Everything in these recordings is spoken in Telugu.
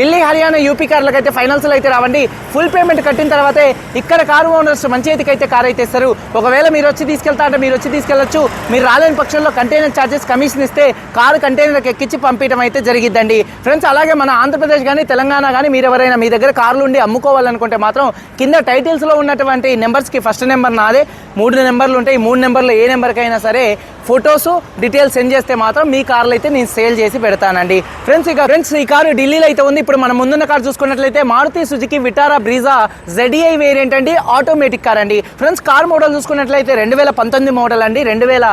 ఢిల్లీ హర్యానా యూపీ కార్లకు అయితే ఫైనల్స్లో అయితే రావండి. ఫుల్ పేమెంట్ కట్టిన తర్వాతే ఇక్కడ కారు ఓనర్స్ మంచి చేతికి అయితే కార్ అయితే ఇస్తారు. ఒకవేళ మీరు వచ్చి తీసుకెళ్తా అంటే మీరు వచ్చి తీసుకెళ్ళొచ్చు. మీరు రాలేని పక్షంలో కంటైనర్ ఛార్జెస్ కమిషన్ ఇస్తే కారు కంటైనర్కి ఎక్కించి పంపించడం అయితే జరిగిద్దండి. ఫ్రెండ్స్ అలాగే మన ఆంధ్రప్రదేశ్ కానీ తెలంగాణ కానీ మీరు ఎవరైనా మీ దగ్గర కార్లు ఉండి అమ్ముకోవాలనుకుంటే మాత్రం కింద టైటిల్స్లో ఉన్నటువంటి నెంబర్స్కి ఫస్ట్ నెంబర్ నాదే. మూడు నెంబర్లు ఉంటాయి. ఈ మూడు నెంబర్లు ఏ నెంబర్కైనా సరే ఫొటోస్ డీటెయిల్స్ సెండ్ చేస్తే మాత్రం మీ కార్లు అయితే నేను సేల్ చేసి పెడతానండి. ఫ్రెండ్స్ ఇక ఫ్రెండ్స్ ఈ కారు ఢిల్లీలో అయితే ఉంది. ఇప్పుడు మనం ముందున్న కార్ చూసుకున్నట్లయితే Maruti Suzuki Vitara Brezza ZDI variant అండి ఆటోమేటిక్ కార్ అండి ఫ్రెండ్స్ కార్ మోడల్ చూసుకున్నట్లయితే రెండు వేల పంతొమ్మిది మోడల్ అండి. రెండు వేల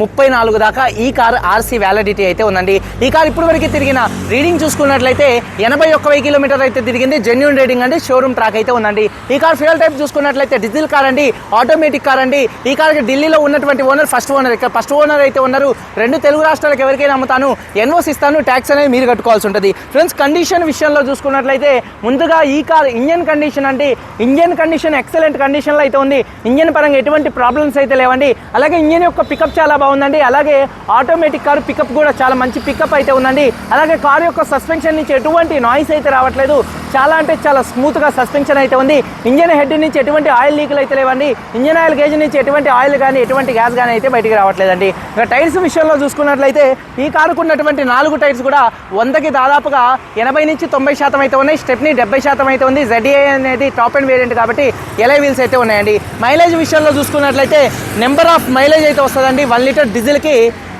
ముప్పై నాలుగు దాకా ఈ కార్ ఆర్సీ వ్యాలిడిటీ అయితే ఉందండి. ఈ కార్ ఇప్పుడు వరకు తిరిగిన రీడింగ్ చూసుకున్నట్లయితే ఎనభై ఒక్క వెయ్యి కిలోమీటర్ అయితే తిరిగింది. జెన్యున్ రీడింగ్ అండి. షోరూమ్ ట్రాక్ అయితే ఉందండి. ఈ కార్ ఫ్యూయల్ టైప్ చూసుకున్నట్లయితే డీజిల్ కార్ అండి ఆటోమేటిక్ కార్ అండి. ఈ కార్కి ఢిల్లీలో ఉన్నటువంటి ఓనర్ ఫస్ట్ ఓనర్ ఇక్కడ ఫస్ట్ ఓనర్ అయితే ఉన్నారు. రెండు తెలుగు రాష్ట్రాలకు ఎవరికైనా అమ్ముతాను. ఎన్ఓస్ ఇస్తాను. ట్యాక్స్ అనేది మీరు కట్టుకోవాల్సి ఉంటుంది. ఫ్రెండ్స్ కండిషన్ విషయంలో చూసుకున్నట్లయితే ముందుగా ఈ కార్ ఇంజన్ కండిషన్ అండి. ఇంజన్ కండిషన్ ఎక్సలెంట్ కండిషన్లో అయితే ఉంది. ఇంజన్ పరంగా ఎటువంటి ప్రాబ్లమ్స్ అయితే లేవండి. అలాగే ఇంజన్ యొక్క పికప్ చాలా బాగుందండి. అలాగే ఆటోమేటిక్ కారు పికప్ కూడా చాలా మంచి పికప్ అయితే ఉందండి. అలాగే కారు యొక్క సస్పెన్షన్ నుంచి ఎటువంటి నాయిస్ అయితే రావట్లేదు. చాలా అంటే చాలా స్మూత్గా సస్పెన్షన్ అయితే ఉంది. ఇంజన్ హెడ్ నుంచి ఎటువంటి ఆయిల్ లీకులు అయితే లేవండి. ఇంజన్ ఆయిల్ గేజ్ నుంచి ఎటువంటి ఆయిల్ కానీ ఎటువంటి గ్యాస్ కానీ అయితే బయటికి రావట్లేదండి. ఇక టైర్స్ విషయంలో చూసుకున్నట్లయితే ఈ కారుకు ఉన్నటువంటి నాలుగు టైర్స్ కూడా వందకి దాదాపుగా ఎనభై నుంచి తొంభై శాతం అయితే ఉన్నాయి. స్టెప్ని డెబ్బై శాతం అయితే ఉంది. జెడ్ఏ అనేది టాప్ అండ్ వేరియంట్ కాబట్టి ఎలై వీల్స్ అయితే ఉన్నాయండి. మైలేజ్ విషయంలో చూసుకున్నట్లయితే నెంబర్ ఆఫ్ మైలేజ్ అయితే వస్తుందండి. వన్ లీటర్ డీజిల్కి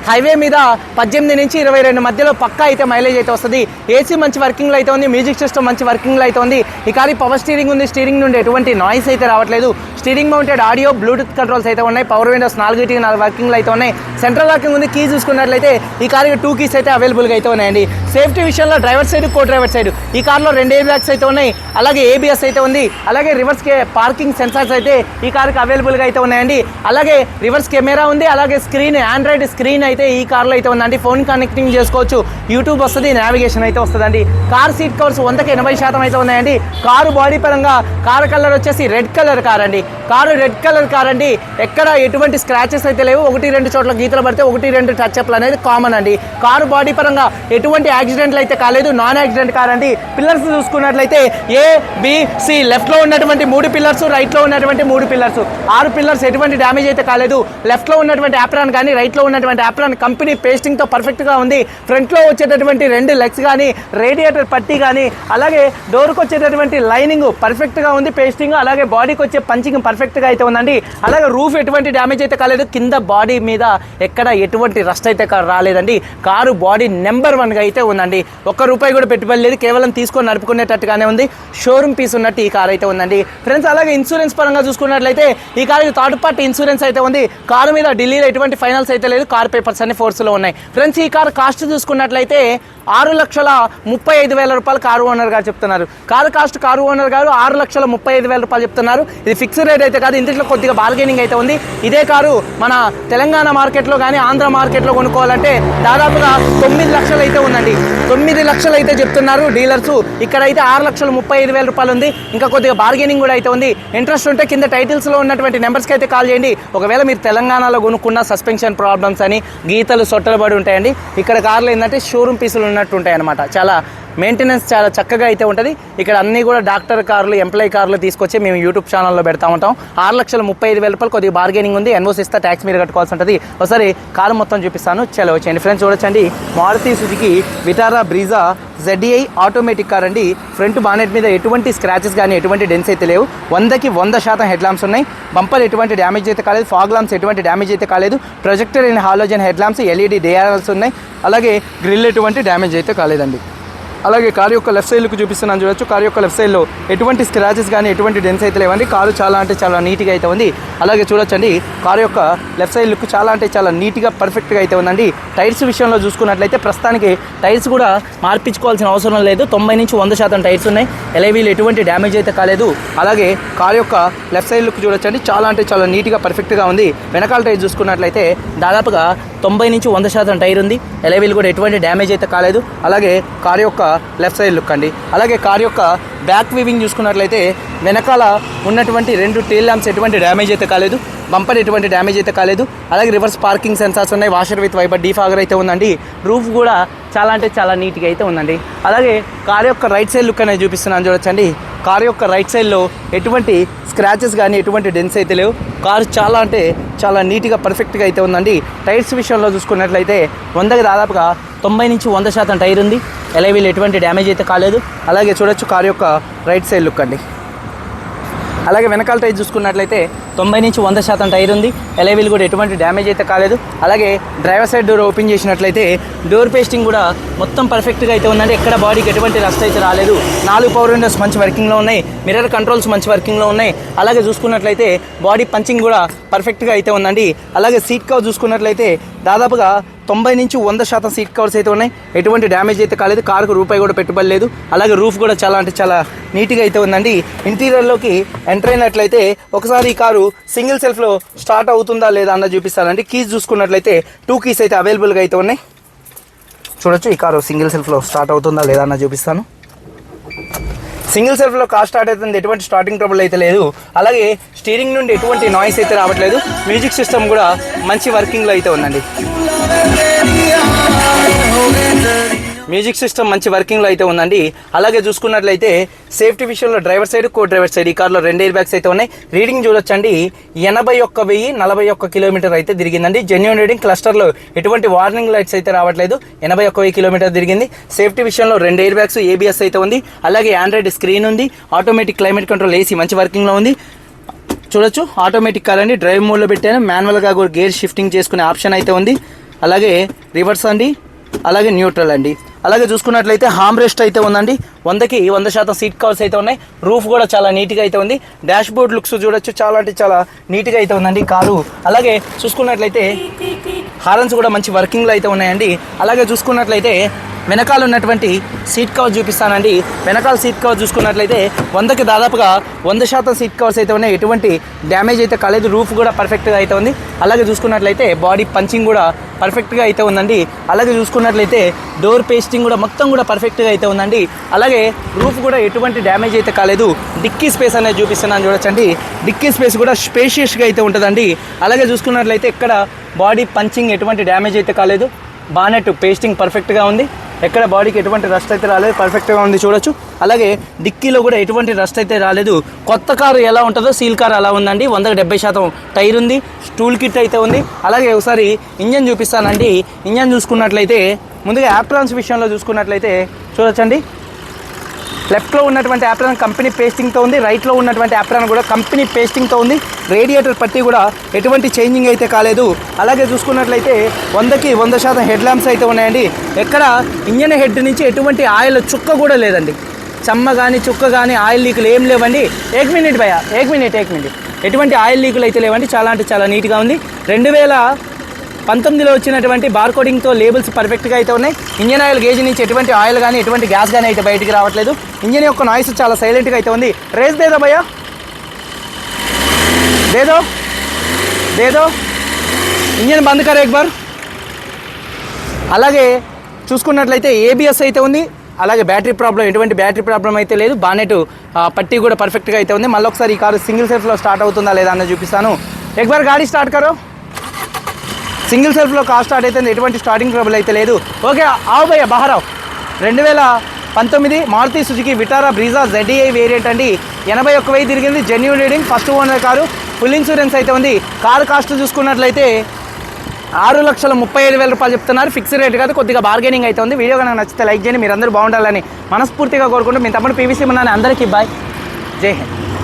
హైవే మీద పద్దెనిమిది నుంచి ఇరవై రెండు మధ్యలో పక్కా అయితే మైలేజ్ అయితే వస్తుంది. ఏసీ మంచి వర్కింగ్లో అయితే ఉంది మ్యూజిక్ సిస్టమ్ మంచి వర్కింగ్లో అయితే ఉంది. ఈ కారు పవర్ స్టీరింగ్ ఉంది స్టీరింగ్ నుండి ఎటువంటి నాయిస్ అయితే రావట్లేదు. Steering mounted audio bluetooth controls అయితే ఉన్నాయి. పవర్ విండోస్ నాలుగు నాలుగు వర్కింగ్లు అయితే ఉన్నాయి. సెంట్రల్ లాకింగ్ ఉంది కీ చూసుకున్నట్లయితే ఈ కారుకి టూ కీస్ అయితే అవైలబుల్గా అయితే ఉన్నాయండి. సేఫ్టీ విషయంలో driver side co driver side. ఈ కార్లో రెండు ఎయిర్ బ్యాగ్స్ అయితే ఉన్నాయి అలాగే ఏబిఎస్ అయితే ఉంది అలాగే రివర్స్ కే పార్కింగ్ సెన్సార్స్ అయితే ఈ కార్కి అవైలబుల్గా అయితే ఉన్నాయండి. అలాగే రివర్స్ కెమెరా ఉంది అలాగే స్క్రీన్ ఆండ్రాయిడ్ స్క్రీన్ అయితే ఈ కార్లో అయితే ఉందండి. ఫోన్ కనెక్టింగ్ చేసుకోవచ్చు యూట్యూబ్ వస్తుంది నావిగేషన్ అయితే వస్తుందండి. కార్ సీట్ కవర్స్ వందకి ఎనభై శాతం అయితే ఉన్నాయండి. కారు బాడీ పరంగా కారు కలర్ వచ్చేసి రెడ్ కలర్ కార్ అండి. కారు రెడ్ కలర్ కార్ అండి. ఎక్కడ ఎటువంటి స్క్రాచెస్ అయితే లేవు. ఒకటి రెండు చోట్ల గీతలు పడితే ఒకటి రెండు టచ్ అప్లు అనేది కామన్ అండి. కారు బాడీ పరంగా ఎటువంటి యాక్సిడెంట్లు అయితే కాలేదు నాన్ యాక్సిడెంట్ కార్ అండి. పిల్లర్స్ చూసుకున్నట్లయితే ఏ బిసి సి లెఫ్ట్లో ఉన్నటువంటి మూడు పిల్లర్స్ రైట్లో ఉన్నటువంటి మూడు పిల్లర్స్. ఆరు పిల్లర్స్ ఎటువంటి డ్యామేజ్ అయితే కాలేదు. లెఫ్ట్లో ఉన్నటువంటి యాప్రాన్ కానీ రైట్లో ఉన్నటువంటి యాప్రాన్ కంపెనీ పేస్టింగ్తో పర్ఫెక్ట్గా ఉంది. ఫ్రంట్లో వచ్చేటటువంటి రెండు లెగ్స్ కానీ రేడియేటర్ పట్టీ కానీ అలాగే డోర్కి వచ్చేటటువంటి లైనింగ్ పర్ఫెక్ట్గా ఉంది పేస్టింగ్ అలాగే బాడీకి వచ్చే పంచింగ్ పర్ఫెక్ట్గా అయితే ఉందండి. అలాగే రూఫ్ ఎటువంటి డ్యామేజ్ అయితే కాలేదు. కింద బాడీ మీద ఎక్కడ ఎటువంటి రస్ట్ అయితే రాలేదండి. కారు బాడీ నెంబర్ వన్గా అయితే ఉందండి. ఒక్క రూపాయి కూడా పెట్టుబడి లేదు. కేవలం తీసుకొని నడుపుకునేటట్టుగానే ఉంది. షోరూమ్ పీస్ ఉన్నట్టు ఈ కార్ అయితే ఉందండి. ఫ్రెండ్స్ అలాగే ఇన్సూరెన్స్ పరంగా చూసుకున్నట్లయితే ఈ కారు థర్డ్ పార్టీ ఇన్సూరెన్స్ అయితే ఉంది. కారు మీద ఢిల్లీలో ఎటువంటి ఫైనల్స్ అయితే లేదు. కార్ పేపర్స్ అన్ని ఫోర్స్లో ఉన్నాయి. ఫ్రెండ్స్ ఈ కార్ కాస్ట్ చూసుకున్నట్లయితే ఆరు లక్షల ముప్పై ఐదు వేల రూపాయలు కారు ఓనర్ గారు చెప్తున్నారు. కారు కాస్ట్ కారు ఓనర్ గారు ఆరు లక్షల ముప్పై ఐదు వేల రూపాయలు చెప్తున్నారు. ఇది ఫిక్స్డ్ రేట్ అయితే కాదు. ఇంటిలో కొద్దిగా బార్గెనింగ్ అయితే ఉంది. ఇదే కారు మన తెలంగాణ మార్కెట్లో కానీ ఆంధ్ర మార్కెట్లో కొనుక్కోవాలంటే దాదాపుగా తొమ్మిది లక్షలు అయితే ఉందండి. తొమ్మిది లక్షలు అయితే చెప్తున్నారు డీలర్స్. ఇక్కడైతే ఆరు లక్షల ముప్పై ఐదు వేల రూపాయలు ఉంది ఇంకా కొద్దిగా బార్గెనింగ్ కూడా అయితే ఉంది. ఇంట్రెస్ట్ ఉంటే కింద టైటిల్స్లో ఉన్నటువంటి నెంబర్స్కి అయితే కాల్ చేయండి. ఒకవేళ మీరు తెలంగాణలో కొనుక్కున్న సస్పెన్షన్ ప్రాబ్లమ్స్ అని గీతలు సొట్టలు పడి ఉంటాయండి. ఇక్కడ కార్లు ఏంటంటే షోరూమ్ పీసులు ఉన్నట్టు ఉంటాయి అనమాట చాలా మెయింటెనెన్స్ చాలా చక్కగా అయితే ఉంటుంది. ఇక్కడ అన్నీ కూడా డాక్టర్ కార్లు ఎంప్లాయీ కార్లు తీసుకొచ్చి మేము యూట్యూబ్ ఛానల్లో పెడతా ఉంటాం. ఆరు లక్షల ముప్పై ఐదు వేల రూపాయలు కొద్దిగా బార్గెనింగ్ ఉంది. ఎన్ఓస్ ఇస్తా ట్యాక్స్ మీరు కట్టుకోవాల్సి ఉంటుంది. ఒకసారి కారు మొత్తం చూపిస్తాను. చలో వచ్చేయండి. ఫ్రెండ్స్ చూడొచ్చండి. Maruti Suzuki Vitara Brezza ZXI automatic car అండి. ఫ్రంట్ బానెట్ మీద ఎటువంటి స్క్రాచెస్ కానీ ఎటువంటి డెన్స్ అయితే లేవు. వందకి వంద శాతం హెడ్ ల్యాంప్స్ ఉన్నాయి. బంపర్ ఎటువంటి డ్యామేజ్ అయితే కాలేదు. ఫాగ్ ల్యాంప్స్ ఎటువంటి డ్యామేజ్ అయితే కాలేదు. Projector and halogen head lamps LED DRLs ఉన్నాయి. అలాగే గ్రిల్ ఎటువంటి డ్యామేజ్ అయితే కాలేదండి. అలాగే కారు యొక్క లెఫ్ట్ సైడ్కి చూపిస్తున్నాను చూడొచ్చు. కారు యొక్క లెఫ్ట్ సైడ్లో ఎటువంటి స్క్రాచెస్ కానీ ఎటువంటి డెన్స్ అయితే లేవండి. కారు చాలా అంటే చాలా నీట్గా అయితే ఉంది. అలాగే చూడొచ్చండి కారు యొక్క లెఫ్ట్ సైడ్ లుక్ చాలా అంటే చాలా నీట్గా పర్ఫెక్ట్గా అయితే ఉందండి. టైర్స్ విషయంలో చూసుకున్నట్లయితే ప్రస్తుతానికి టైర్స్ కూడా మార్పించుకోవాల్సిన అవసరం లేదు. తొంభై నుంచి వంద శాతం టైర్స్ ఉన్నాయి. ఎలైవీలు ఎటువంటి డ్యామేజ్ అయితే కాలేదు. అలాగే కారు యొక్క లెఫ్ట్ సైడ్ లుక్ చూడొచ్చండి. చాలా అంటే చాలా నీట్గా పర్ఫెక్ట్గా ఉంది. వెనకాల టైర్ చూసుకున్నట్లయితే దాదాపుగా తొంభై నుంచి వంద శాతం టైర్ ఉంది. ఎలైవీలు కూడా ఎటువంటి డ్యామేజ్ అయితే కాలేదు. అలాగే కారు యొక్క లెఫ్ట్ సైడ్ లుక్ అండి. అలాగే కార్ యొక్క బ్యాక్ వీవింగ్ చూసుకున్నట్లయితే వెనకాల ఉన్నటువంటి రెండు టేల్ ల్యాంప్స్ ఎటువంటి డ్యామేజ్ అయితే కాలేదు. బంపర్ ఎటువంటి డ్యామేజ్ అయితే కాలేదు. అలాగే రివర్స్ పార్కింగ్ సెన్సార్స్ ఉన్నాయి. వాషర్ విత్ వైపర్ డీఫాగర్ అయితే ఉందండి. రూఫ్ కూడా చాలా అంటే చాలా నీట్గా అయితే ఉందండి. అలాగే కార్ యొక్క రైట్ సైడ్ లుక్ అనేది చూపిస్తున్నాను చూడొచ్చండి. కార్ యొక్క రైట్ సైడ్లో ఎటువంటి స్క్రాచెస్ కానీ ఎటువంటి డెన్స్ అయితే లేవు. కారు చాలా అంటే చాలా నీట్గా పర్ఫెక్ట్గా అయితే ఉందండి. టైర్స్ విషయంలో చూసుకున్నట్లయితే వందకి దాదాపుగా తొంభై నుంచి వంద శాతం టైర్ ఉంది. ఎలవీలు ఎటువంటి డ్యామేజ్ అయితే కాలేదు. అలాగే చూడొచ్చు కారు యొక్క రైట్ సైడ్ లుక్ అండి. అలాగే వెనకాల టైర్ చూసుకున్నట్లయితే తొంభై నుంచి వంద శాతం టైర్ ఉంది. ఎలైవీలు కూడా ఎటువంటి డ్యామేజ్ అయితే కాలేదు. అలాగే డ్రైవర్ సైడ్ డోర్ ఓపెన్ చేసినట్లయితే డోర్ పేస్టింగ్ కూడా మొత్తం పర్ఫెక్ట్గా అయితే ఉందండి. ఎక్కడ బాడీకి ఎటువంటి రస్ట్ అయితే రాలేదు. నాలుగు పవర్ విండోస్ మంచి వర్కింగ్లో ఉన్నాయి. మిర్రర్ కంట్రోల్స్ మంచి వర్కింగ్లో ఉన్నాయి. అలాగే చూసుకున్నట్లయితే బాడీ పంచింగ్ కూడా పర్ఫెక్ట్గా అయితే ఉందండి. అలాగే సీట్ కవర్ చూసుకున్నట్లయితే దాదాపుగా తొంభై నుంచి వంద శాతం సీట్ కవర్స్ అయితే ఉన్నాయి. ఎటువంటి డ్యామేజ్ అయితే కాలేదు. కారుకు రూపాయి కూడా పెట్టుబడి లేదు. అలాగే రూఫ్ కూడా చాలా అంటే చాలా నీట్గా అయితే ఉందండి. ఇంటీరియర్లోకి ఎంటర్ అయినట్లయితే ఒకసారి ఈ కారు సింగిల్ సెల్ఫ్లో స్టార్ట్ అవుతుందా లేదా అన్న చూపిస్తానండి. కీస్ చూసుకున్నట్లయితే టూ కీస్ అయితే అవైలబుల్గా అయితే ఉన్నాయి. చూడొచ్చు ఈ కారు సింగిల్ సెల్ఫ్లో స్టార్ట్ అవుతుందా లేదా అన్న చూపిస్తాను. సింగిల్ సెల్ఫ్లో కార్ స్టార్ట్ అవుతుంది. ఎటువంటి స్టార్టింగ్ ట్రబుల్ అయితే లేదు. అలాగే స్టీరింగ్ నుండి ఎటువంటి నాయిస్ అయితే రావట్లేదు. మ్యూజిక్ సిస్టమ్ కూడా మంచి వర్కింగ్లో అయితే ఉందండి. మ్యూజిక్ సిస్టమ్ మంచి వర్కింగ్లో అయితే ఉందండి. అలాగే చూసుకున్నట్లయితే సేఫ్టీ విషయంలో driver side co driver side ఈ కార్లో రెండు ఎయిర్ బ్యాగ్స్ అయితే ఉన్నాయి. రీడింగ్ చూడొచ్చండి. ఎనభై ఒక్క వెయ్యి నలభై ఒక్క కిలోమీటర్ అయితే తిరిగిందండి. జెన్యున్ రీడింగ్ క్లస్టర్లో ఎటువంటి వార్నింగ్ లైట్స్ అయితే రావట్లేదు. ఎనభై ఒక్క వెయ్యి కిలోమీటర్ తిరిగింది. సేఫ్టీ విషయంలో రెండు ఎయిర్ బ్యాగ్స్ ఏబిఎస్ అయితే ఉంది. అలాగే ఆండ్రాయిడ్ స్క్రీన్ ఉంది. ఆటోమేటిక్ క్లైమేట్ కంట్రోల్ ఏసీ మంచి వర్కింగ్లో ఉంది. చూడొచ్చు. ఆటోమేటిక్ కార్ అండి డ్రైవ్ మోడ్లో పెట్టాను. మాన్యువల్గా కూడా గేర్ షిఫ్టింగ్ చేసుకునే ఆప్షన్ అయితే ఉంది. అలాగే రివర్స్ అండి అలాగే న్యూట్రల్ అండి. అలాగే చూసుకున్నట్లయితే హామ్ రెస్ట్ అయితే ఉందండి. వందకి వంద శాతం సీట్ కవర్స్ అయితే ఉన్నాయి. రూఫ్ కూడా చాలా నీట్గా అయితే ఉంది. డాష్ బోర్డ్ లుక్స్ చూడొచ్చు. చాలా అంటే చాలా నీట్గా అయితే ఉందండి కారు. అలాగే చూసుకున్నట్లయితే హారన్స్ కూడా మంచి వర్కింగ్లో అయితే ఉన్నాయండి. అలాగే చూసుకున్నట్లయితే వెనకాల ఉన్నటువంటి సీట్ కవర్ చూపిస్తానండి. వెనకాల సీట్ కవర్ చూసుకున్నట్లయితే వందకి దాదాపుగా వంద శాతం సీట్ కవర్స్ అయితే ఉన్నాయి. ఎటువంటి డ్యామేజ్ అయితే కాలేదు. రూఫ్ కూడా పర్ఫెక్ట్గా అయితే ఉంది. అలాగే చూసుకున్నట్లయితే బాడీ పంచింగ్ కూడా పర్ఫెక్ట్గా అయితే ఉందండి. అలాగే చూసుకున్నట్లయితే డోర్ పేస్టింగ్ కూడా మొత్తం కూడా పర్ఫెక్ట్గా అయితే ఉందండి. అలాగే రూఫ్ కూడా ఎటువంటి డ్యామేజ్ అయితే కాలేదు. డిక్కీ స్పేస్ అనేది చూపిస్తున్నాను చూడొచ్చండి. డిక్కీ స్పేస్ కూడా స్పేషియస్గా అయితే ఉంటుందండి. అలాగే చూసుకున్నట్లయితే ఇక్కడ బాడీ పంచింగ్ ఎటువంటి డ్యామేజ్ అయితే కాలేదు. బానెట్ పేస్టింగ్ పర్ఫెక్ట్గా ఉంది. ఎక్కడ బాడీకి ఎటువంటి రస్ట్ అయితే రాలేదు. పర్ఫెక్ట్గా ఉంది చూడొచ్చు. అలాగే డిక్కీలో కూడా ఎటువంటి రస్ట్ అయితే రాలేదు. కొత్త కారు ఎలా ఉంటుందో సీల్ కార్ అలా ఉందండి. వందకు డెబ్బై శాతం టైర్ ఉంది. స్టూల్ కిట్ అయితే ఉంది. అలాగే ఒకసారి ఇంజన్ చూపిస్తానండి. ఇంజన్ చూసుకున్నట్లయితే ముందుగా యాప్రాన్స్ విషయంలో చూసుకున్నట్లయితే చూడొచ్చండి. లెఫ్ట్లో ఉన్నటువంటి యాప్రాన్ కంపెనీ పేస్టింగ్తో ఉంది రైట్లో ఉన్నటువంటి యాప్రాన్ కూడా కంపెనీ పేస్టింగ్తో ఉంది. రేడియేటర్ పట్టి కూడా ఎటువంటి చేంజింగ్ అయితే కాలేదు. అలాగే చూసుకున్నట్లయితే వందకి వంద శాతం హెడ్ ల్యాంప్స్ అయితే ఉన్నాయండి. ఎక్కడ ఇంజన్ హెడ్ నుంచి ఎటువంటి ఆయిల్ చుక్క కూడా లేదండి. చమ్మ కానీ చుక్క కానీ ఆయిల్ లీకులు ఏం లేవండి. ఏక్ మినిట్ భయ ఏక్ మినిట్ ఏక్ మినిట్. ఎటువంటి ఆయిల్ లీకులు అయితే లేవండి. చాలా అంటే చాలా నీట్గా ఉంది. రెండు వేల పంతొమ్మిదిలో వచ్చినటువంటి బార్ కోడింగ్తో లేబుల్స్ పర్ఫెక్ట్గా అయితే ఉన్నాయి. ఇంజన్ ఆయిల్ గేజ్ నుంచి ఎటువంటి ఆయిల్ కానీ ఎటువంటి గ్యాస్ కానీ అయితే బయటికి రావట్లేదు. ఇంజన్ యొక్క నాయిస్ చాలా సైలెంట్గా అయితే ఉంది. రేస్ దేదో భయ్యా దేదో దేదో ఇంజన్ బంద్ కర్ ఎక్బార్ అలాగే చూసుకున్నట్లయితే ఏబిఎస్ అయితే ఉంది. అలాగే బ్యాటరీ ప్రాబ్లం ఎటువంటి బ్యాటరీ ప్రాబ్లం అయితే లేదు. బానెట్ పట్టి కూడా పర్ఫెక్ట్గా అయితే ఉంది. మళ్ళీ ఒకసారి ఈ కారు సింగిల్ సెల్ఫ్లో స్టార్ట్ అవుతుందా లేదా అన్నది చూపిస్తాను. ఎక్బార్ గాడి స్టార్ట్ కరో. సింగిల్ సెల్ఫ్లో కార్ స్టార్ట్ అయితే ఎటువంటి స్టార్టింగ్ ట్రబుల్ అయితే లేదు. ఓకే ఆవు భయ్య బహారావు. రెండు వేల పంతొమ్మిది Maruti Suzuki Vitara Brezza ZXI variant అండి. ఎనభై ఒక్క వెయ్యి తిరిగింది genuine reading first owner car. Full insurance అయితే ఉంది. కారు కాస్ట్ చూసుకున్నట్లయితే ఆరు లక్షల ముప్పై ఐదు వేల రూపాయలు చెప్తున్నారు. ఫిక్స్డ్ రేట్ కాదు కొద్దిగా బార్గెనింగ్ అయితే ఉంది. వీడియో కనుక నచ్చితే లైక్ చేయండి. మీరు అందరూ బాగుండాలని మనస్ఫూర్తిగా కోరుకుంటూ మీ తమ్ముడు పీవీసీ ఉన్నాను అందరికీ బాయ్ జై హింద్.